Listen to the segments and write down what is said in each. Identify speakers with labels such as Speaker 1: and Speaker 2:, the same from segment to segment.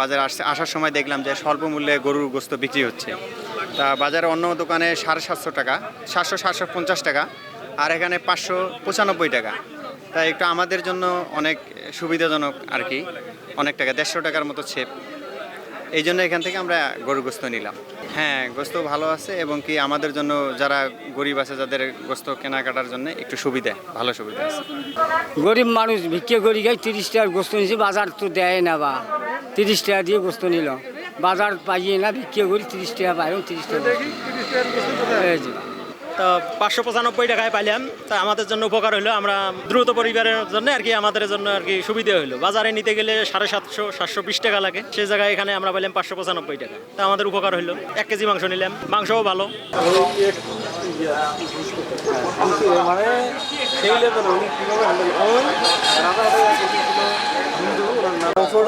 Speaker 1: বাজারে আসার সময় দেখলাম যে স্বল্প মূল্যে গরুর গোস্ত বিক্রি হচ্ছে। তা বাজারে অন্য দোকানে সাড়ে সাতশো টাকা, সাতশো সাতশো পঞ্চাশ টাকা, আর এখানে পাঁচশো পঁচানব্বই টাকা। তাই একটু আমাদের জন্য অনেক সুবিধাজনক আর কি, অনেক টাকা, দেড়শো টাকার মতো ছেপ। এই জন্য এখান থেকে আমরা গরুর গোস্ত নিলাম। হ্যাঁ গোস্ত ভালো আছে এবং কি আমাদের জন্য যারা গরিব আছে, যাদের গোস্ত কেনাকাটার জন্য একটু সুবিধা, ভালো সুবিধা আছে।
Speaker 2: গরিব মানুষ ভিক্ষে করি খাই, তিরিশ টাকার গোস্ত নিয়েছি বাজার তো দেয় না বা। তিরিশ টাকা দিয়ে গোস্ত নিল। বাজার পাইয়ে না বিক্রি করি তিরিশ টাকা পাই তিরিশ টাকা। এই যে।
Speaker 3: তো পাঁচশো পঁচানব্বই টাকায় পাইলাম। তা আমাদের জন্য উপকার হলো আমরা দ্রুত পরিবারের জন্য আর কি আমাদের জন্য আর কি সুবিধা হলো বাজারে নিতে গেলে সাড়ে সাতশো সাতশো বিশ টাকা লাগে। সেই জায়গায় এখানে আমরা পাইলাম পাঁচশো পঁচানব্বই টাকা। তা আমাদের উপকার হলো এক কেজি মাংস নিলাম। মাংসও ভালো।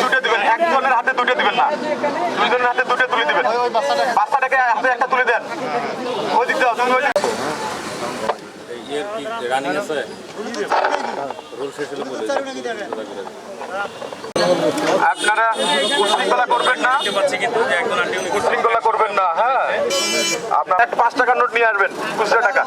Speaker 4: দুটো দিবেন দুটো দিবেন না। দুটো তুলে বাচ্চাটাকে হাতে একটা তুলে দেন। ওই আপনারা উশৃঙ্খলা করবেন না। উশৃঙ্খলা করবেন না হ্যাঁ। আপনারা একটা পাঁচ টাকার নোট নিয়ে আসবেন, খুচরা টাকা।